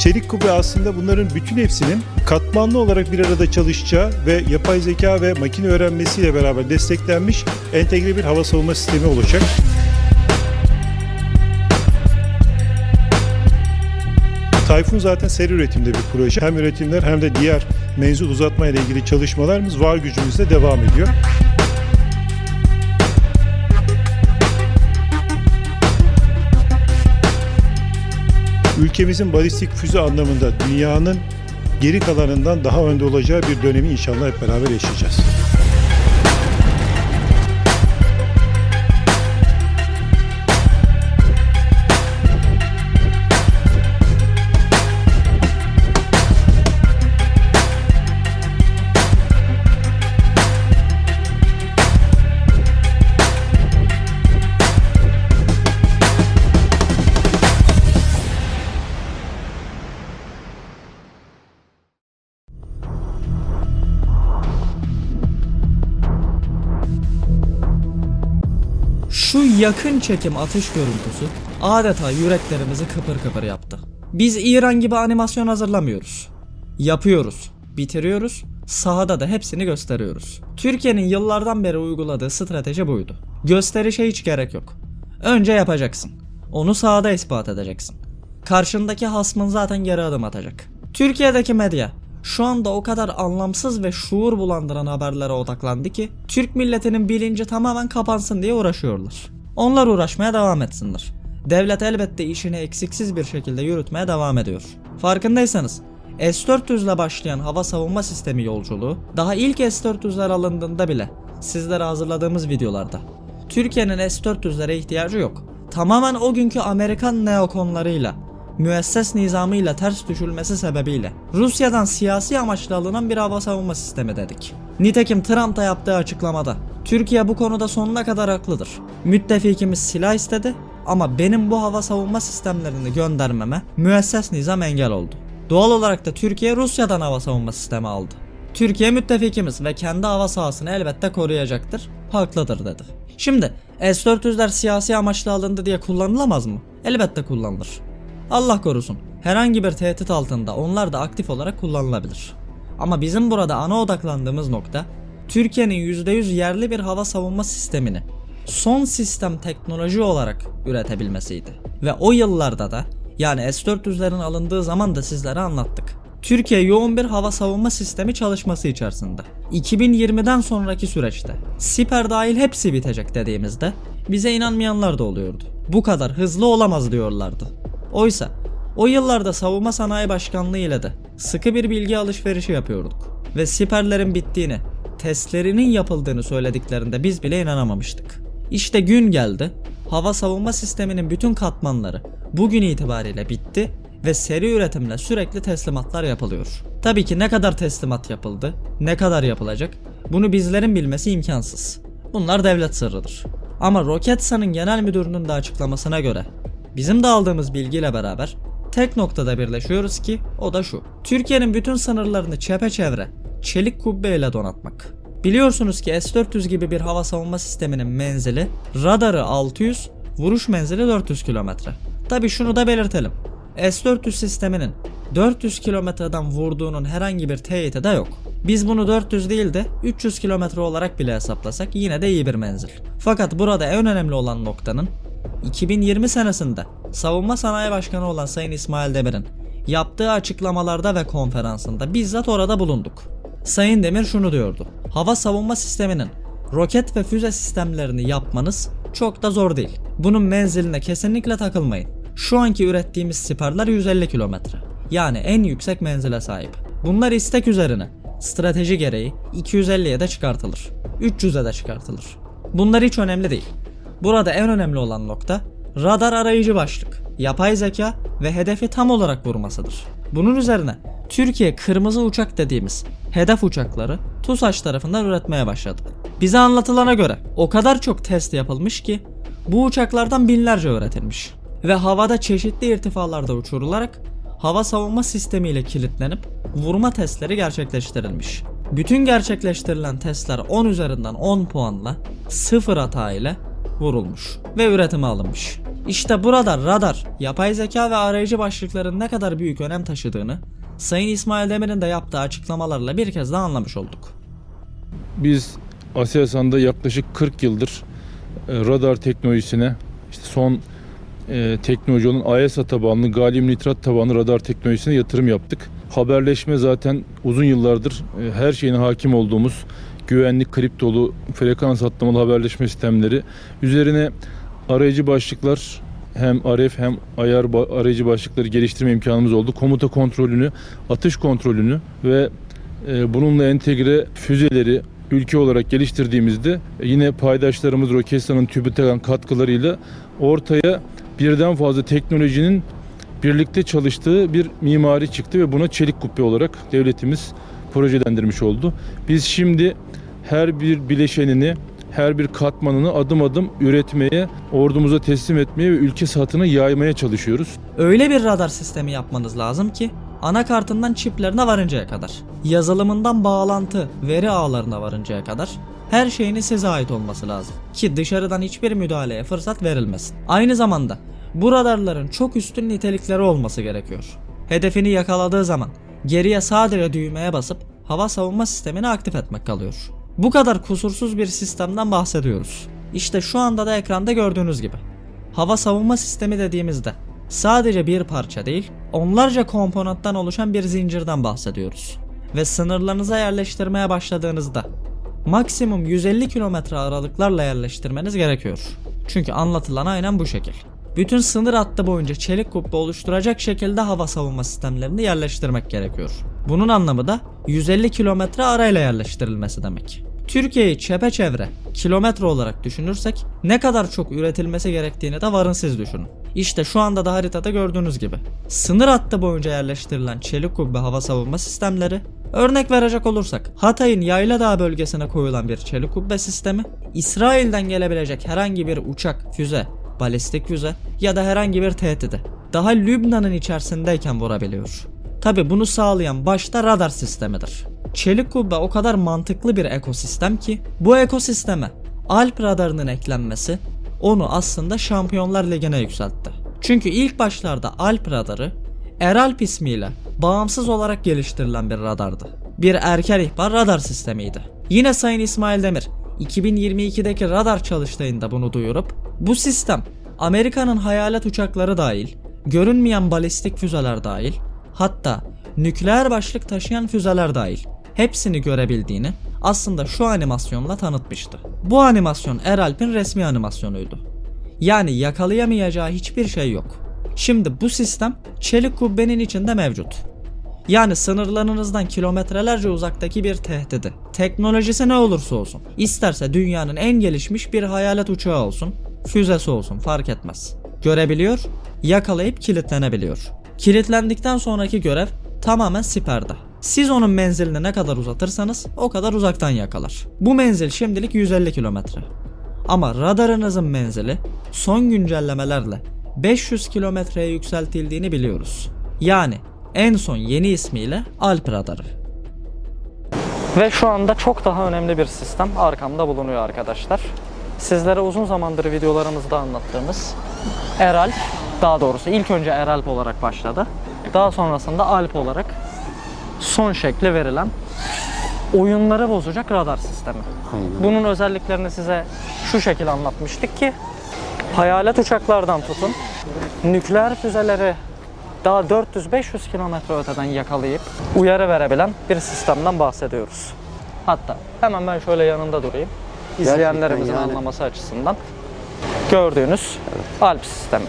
Çelik kubbe aslında bunların bütün hepsinin katmanlı olarak bir arada çalışacağı ve yapay zeka ve makine öğrenmesiyle beraber desteklenmiş entegre bir hava savunma sistemi olacak. Tayfun zaten seri üretimde bir proje. Hem üretimler hem de diğer menzil uzatma ile ilgili çalışmalarımız var gücümüzle devam ediyor. Ülkemizin balistik füze anlamında dünyanın geri kalanından daha önde olacağı bir dönemi inşallah hep beraber yaşayacağız. Yakın çekim atış görüntüsü adeta yüreklerimizi kıpır kıpır yaptı. Biz İran gibi animasyon hazırlamıyoruz. Yapıyoruz, bitiriyoruz, sahada da hepsini gösteriyoruz. Türkiye'nin yıllardan beri uyguladığı strateji buydu. Gösterişe hiç gerek yok. Önce yapacaksın. Onu sahada ispat edeceksin. Karşındaki hasmın zaten geri adım atacak. Türkiye'deki medya şu anda o kadar anlamsız ve şuur bulandıran haberlere odaklandı ki Türk milletinin bilinci tamamen kapansın diye uğraşıyorlar. Onlar uğraşmaya devam etsinler. Devlet elbette işini eksiksiz bir şekilde yürütmeye devam ediyor. Farkındaysanız S-400 ile başlayan hava savunma sistemi yolculuğu daha ilk S-400'ler alındığında bile sizlere hazırladığımız videolarda Türkiye'nin S-400'lere ihtiyacı yok. Tamamen o günkü Amerikan neokonlarıyla müesses nizamıyla ters düşülmesi sebebiyle Rusya'dan siyasi amaçla alınan bir hava savunma sistemi dedik. Nitekim Trump da yaptığı açıklamada Türkiye bu konuda sonuna kadar haklıdır. Müttefikimiz silah istedi ama benim bu hava savunma sistemlerini göndermeme müesses nizam engel oldu. Doğal olarak da Türkiye Rusya'dan hava savunma sistemi aldı. Türkiye müttefikimiz ve kendi hava sahasını elbette koruyacaktır, haklıdır dedi. Şimdi S-400'ler siyasi amaçla alındı diye kullanılamaz mı? Elbette kullanılır. Allah korusun. Herhangi bir tehdit altında onlar da aktif olarak kullanılabilir. Ama bizim burada ana odaklandığımız nokta Türkiye'nin %100 yerli bir hava savunma sistemini son sistem teknoloji olarak üretebilmesiydi. Ve o yıllarda da yani S-400'lerin alındığı zaman da sizlere anlattık. Türkiye yoğun bir hava savunma sistemi çalışması içerisinde. 2020'den sonraki süreçte siper dahil hepsi bitecek dediğimizde bize inanmayanlar da oluyordu. Bu kadar hızlı olamaz diyorlardı. Oysa o yıllarda savunma sanayi başkanlığı ile de sıkı bir bilgi alışverişi yapıyorduk. Ve siperlerin bittiğini, testlerinin yapıldığını söylediklerinde biz bile inanamamıştık. İşte gün geldi, hava savunma sisteminin bütün katmanları bugün itibariyle bitti ve seri üretimle sürekli teslimatlar yapılıyor. Tabii ki ne kadar teslimat yapıldı, ne kadar yapılacak bunu bizlerin bilmesi imkansız. Bunlar devlet sırrıdır. Ama Roketsan'ın genel müdürünün de açıklamasına göre bizim de aldığımız bilgiyle beraber tek noktada birleşiyoruz ki o da şu. Türkiye'nin bütün sınırlarını çepeçevre çelik kubbeyle donatmak. Biliyorsunuz ki S-400 gibi bir hava savunma sisteminin menzili radarı 600, vuruş menzili 400 kilometre. Tabi şunu da belirtelim. S-400 sisteminin 400 kilometreden vurduğunun herhangi bir teyiti de yok. Biz bunu 400 değil de 300 kilometre olarak bile hesaplasak yine de iyi bir menzil. Fakat burada en önemli olan noktanın 2020 senesinde Savunma Sanayi Başkanı olan Sayın İsmail Demir'in yaptığı açıklamalarda ve konferansında bizzat orada bulunduk. Sayın Demir şunu diyordu. Hava savunma sisteminin roket ve füze sistemlerini yapmanız çok da zor değil. Bunun menziline kesinlikle takılmayın. Şu anki ürettiğimiz siperler 150 kilometre. Yani en yüksek menzile sahip. Bunlar istek üzerine strateji gereği 250'ye de çıkartılır. 300'e de çıkartılır. Bunlar hiç önemli değil. Burada en önemli olan nokta radar arayıcı başlık, yapay zeka ve hedefi tam olarak vurmasıdır. Bunun üzerine Türkiye kırmızı uçak dediğimiz hedef uçakları TUSAŞ tarafından üretmeye başladı. Bize anlatılana göre o kadar çok test yapılmış ki bu uçaklardan binlerce üretilmiş ve havada çeşitli irtifalarda uçurularak hava savunma sistemiyle kilitlenip vurma testleri gerçekleştirilmiş. Bütün gerçekleştirilen testler 10 üzerinden 10 puanla 0 hata ile vurulmuş ve üretime alınmış. İşte burada radar, yapay zeka ve arayıcı başlıkların ne kadar büyük önem taşıdığını Sayın İsmail Demir'in de yaptığı açıklamalarla bir kez daha anlamış olduk. Biz Aselsan'da yaklaşık 40 yıldır e, radar teknolojisine işte son e, teknoloji olan AESA tabanlı galyum nitrat tabanlı radar teknolojisine yatırım yaptık. Haberleşme zaten uzun yıllardır e, her şeyine hakim olduğumuz güvenlik, kriptolu, frekans atlamalı haberleşme sistemleri üzerine arayıcı başlıklar hem RF hem ayar arayıcı başlıkları geliştirme imkanımız oldu. Komuta kontrolünü, atış kontrolünü ve e, bununla entegre füzeleri ülke olarak geliştirdiğimizde e, yine paydaşlarımız Roketsan'ın TÜBİTAK'ın katkılarıyla ortaya birden fazla teknolojinin birlikte çalıştığı bir mimari çıktı ve buna çelik kubbe olarak devletimiz projelendirmiş oldu. Biz şimdi her bir bileşenini, her bir katmanını adım adım üretmeye, ordumuza teslim etmeye ve ülke satına yaymaya çalışıyoruz. Öyle bir radar sistemi yapmanız lazım ki anakartından çiplerine varıncaya kadar, yazılımından bağlantı, veri ağlarına varıncaya kadar her şeyini size ait olması lazım ki dışarıdan hiçbir müdahaleye fırsat verilmesin. Aynı zamanda bu radarların çok üstün nitelikleri olması gerekiyor. Hedefini yakaladığı zaman geriye sadece düğmeye basıp hava savunma sistemini aktif etmek kalıyor. Bu kadar kusursuz bir sistemden bahsediyoruz. İşte şu anda da ekranda gördüğünüz gibi. Hava savunma sistemi dediğimizde sadece bir parça değil, onlarca komponentten oluşan bir zincirden bahsediyoruz. Ve sınırlarınıza yerleştirmeye başladığınızda maksimum 150 kilometre aralıklarla yerleştirmeniz gerekiyor. Çünkü anlatılan aynen bu şekil. Bütün sınır hattı boyunca çelik kubbe oluşturacak şekilde hava savunma sistemlerini yerleştirmek gerekiyor. Bunun anlamı da 150 kilometre arayla yerleştirilmesi demek. Türkiye'yi çepeçevre kilometre olarak düşünürsek ne kadar çok üretilmesi gerektiğini de varın siz düşünün. İşte şu anda da haritada gördüğünüz gibi. Sınır hattı boyunca yerleştirilen çelik kubbe hava savunma sistemleri Örnek verecek olursak Hatay'ın Yayladağ bölgesine koyulan bir çelik kubbe sistemi İsrail'den gelebilecek herhangi bir uçak, füze, balistik füze ya da herhangi bir tehdidi daha Lübnan'ın içerisindeyken vurabiliyor. Tabi bunu sağlayan başta radar sistemidir. Çelik kubbe o kadar mantıklı bir ekosistem ki bu ekosisteme Alp radarının eklenmesi onu aslında Şampiyonlar Ligi'ne yükseltti. Çünkü ilk başlarda Alp radarı Eralp ismiyle bağımsız olarak geliştirilen bir radardı. Bir erken ihbar radar sistemiydi. Yine Sayın İsmail Demir 2022'deki radar çalıştayında bunu duyurup bu sistem Amerika'nın hayalet uçakları dahil, görünmeyen balistik füzeler dahil, hatta nükleer başlık taşıyan füzeler dahil hepsini görebildiğini aslında şu animasyonla tanıtmıştı. Bu animasyon Eralp'in resmi animasyonuydu. Yani yakalayamayacağı hiçbir şey yok. Şimdi bu sistem çelik kubbenin içinde mevcut. Yani sınırlarınızdan kilometrelerce uzaktaki bir tehdidi. Teknolojisi ne olursa olsun. isterse dünyanın en gelişmiş bir hayalet uçağı olsun, füzesi olsun fark etmez. Görebiliyor, yakalayıp kilitlenebiliyor. Kilitlendikten sonraki görev tamamen siperde. Siz onun menzilini ne kadar uzatırsanız o kadar uzaktan yakalar. Bu menzil şimdilik 150 kilometre. Ama radarınızın menzili son güncellemelerle 500 kilometreye yükseltildiğini biliyoruz. Yani en son yeni ismiyle Alp radarı. Ve şu anda çok daha önemli bir sistem arkamda bulunuyor arkadaşlar. Sizlere uzun zamandır videolarımızda anlattığımız Eralp, daha doğrusu ilk önce Eralp olarak başladı. Daha sonrasında Alp olarak son şekli verilen oyunları bozacak radar sistemi. Bunun özelliklerini size şu şekil anlatmıştık ki hayalet uçaklardan tutun nükleer füzeleri daha 400-500 kilometre öteden yakalayıp uyarı verebilen bir sistemden bahsediyoruz. Hatta hemen ben şöyle yanında durayım. İzleyenlerimizin yani. anlaması açısından gördüğünüz Alp sistemi.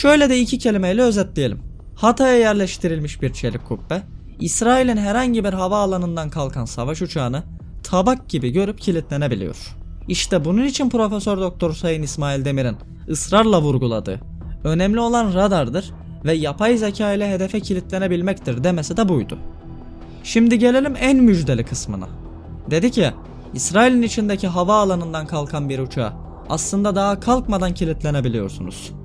Şöyle de iki kelimeyle özetleyelim. Hatay'a yerleştirilmiş bir çelik kubbe, İsrail'in herhangi bir havaalanından kalkan savaş uçağını tabak gibi görüp kilitlenebiliyor. İşte bunun için Profesör Doktor Sayın İsmail Demir'in ısrarla vurguladığı önemli olan radardır ve yapay zeka ile hedefe kilitlenebilmektir demesi de buydu. Şimdi gelelim en müjdeli kısmına. Dedi ki İsrail'in içindeki havaalanından kalkan bir uçağa aslında daha kalkmadan kilitlenebiliyorsunuz.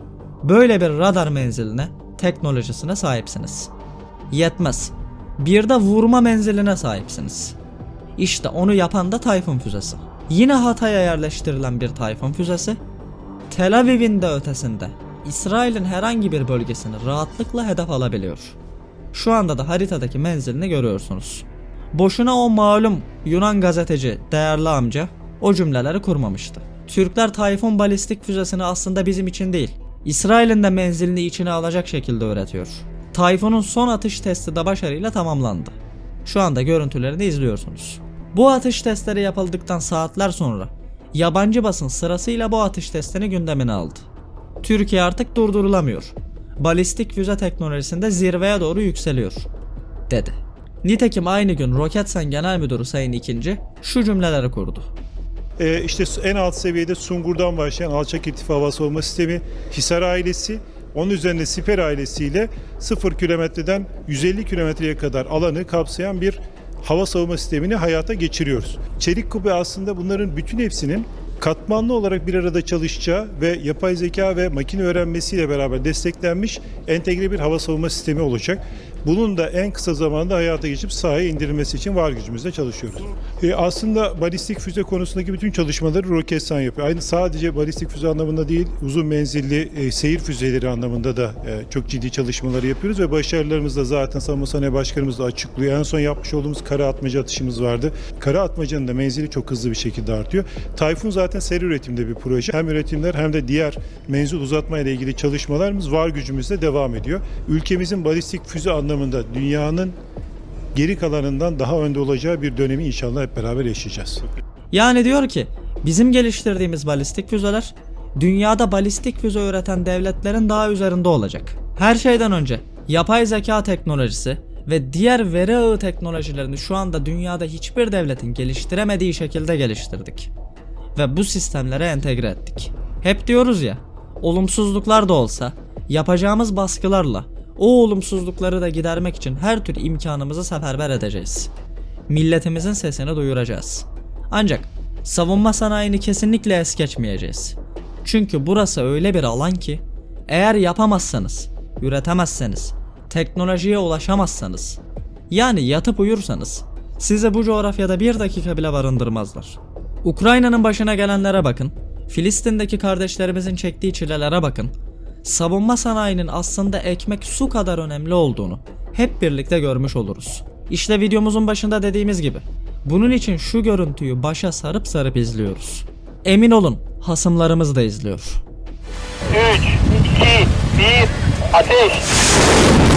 Böyle bir radar menziline, teknolojisine sahipsiniz. Yetmez. Bir de vurma menziline sahipsiniz. İşte onu yapan da Tayfun füzesi. Yine Hatay'a yerleştirilen bir Tayfun füzesi, Tel Aviv'in de ötesinde İsrail'in herhangi bir bölgesini rahatlıkla hedef alabiliyor. Şu anda da haritadaki menzilini görüyorsunuz. Boşuna o malum Yunan gazeteci değerli amca o cümleleri kurmamıştı. Türkler Tayfun balistik füzesini aslında bizim için değil, İsrail'in de menzilini içine alacak şekilde öğretiyor. Tayfun'un son atış testi de başarıyla tamamlandı. Şu anda görüntülerini izliyorsunuz. Bu atış testleri yapıldıktan saatler sonra yabancı basın sırasıyla bu atış testini gündemine aldı. Türkiye artık durdurulamıyor. Balistik füze teknolojisinde zirveye doğru yükseliyor, dedi. Nitekim aynı gün Roketsan Genel Müdürü Sayın İkinci şu cümleleri kurdu. Ee, işte en alt seviyede Sungur'dan başlayan alçak irtifa hava savunma sistemi, Hisar ailesi, onun üzerinde Siper ailesiyle 0 kilometreden 150 kilometreye kadar alanı kapsayan bir hava savunma sistemini hayata geçiriyoruz. Çelik kubbe aslında bunların bütün hepsinin katmanlı olarak bir arada çalışacağı ve yapay zeka ve makine öğrenmesiyle beraber desteklenmiş entegre bir hava savunma sistemi olacak. Bunun da en kısa zamanda hayata geçip sahaya indirilmesi için var gücümüzle çalışıyoruz. E, aslında balistik füze konusundaki bütün çalışmaları Roketsan yapıyor. Aynı sadece balistik füze anlamında değil, uzun menzilli e, seyir füzeleri anlamında da e, çok ciddi çalışmaları yapıyoruz ve başarılarımız da zaten Savunma Sanayi Başkanımız da açıklıyor. En son yapmış olduğumuz kara atmaca atışımız vardı. Kara atmacanın da menzili çok hızlı bir şekilde artıyor. Tayfun zaten seri üretimde bir proje. Hem üretimler hem de diğer menzil uzatma ile ilgili çalışmalarımız var gücümüzle devam ediyor. Ülkemizin balistik füze anlamında dünyanın geri kalanından daha önde olacağı bir dönemi inşallah hep beraber yaşayacağız. Yani diyor ki bizim geliştirdiğimiz balistik füzeler dünyada balistik füze üreten devletlerin daha üzerinde olacak. Her şeyden önce yapay zeka teknolojisi ve diğer veri ağı teknolojilerini şu anda dünyada hiçbir devletin geliştiremediği şekilde geliştirdik. Ve bu sistemlere entegre ettik. Hep diyoruz ya, olumsuzluklar da olsa yapacağımız baskılarla o olumsuzlukları da gidermek için her tür imkanımızı seferber edeceğiz. Milletimizin sesini duyuracağız. Ancak savunma sanayini kesinlikle es geçmeyeceğiz. Çünkü burası öyle bir alan ki eğer yapamazsanız, üretemezseniz, teknolojiye ulaşamazsanız, yani yatıp uyursanız size bu coğrafyada bir dakika bile barındırmazlar. Ukrayna'nın başına gelenlere bakın, Filistin'deki kardeşlerimizin çektiği çilelere bakın, savunma sanayinin aslında ekmek su kadar önemli olduğunu hep birlikte görmüş oluruz. İşte videomuzun başında dediğimiz gibi bunun için şu görüntüyü başa sarıp sarıp izliyoruz. Emin olun hasımlarımız da izliyor. 3, 2, 1, ateş!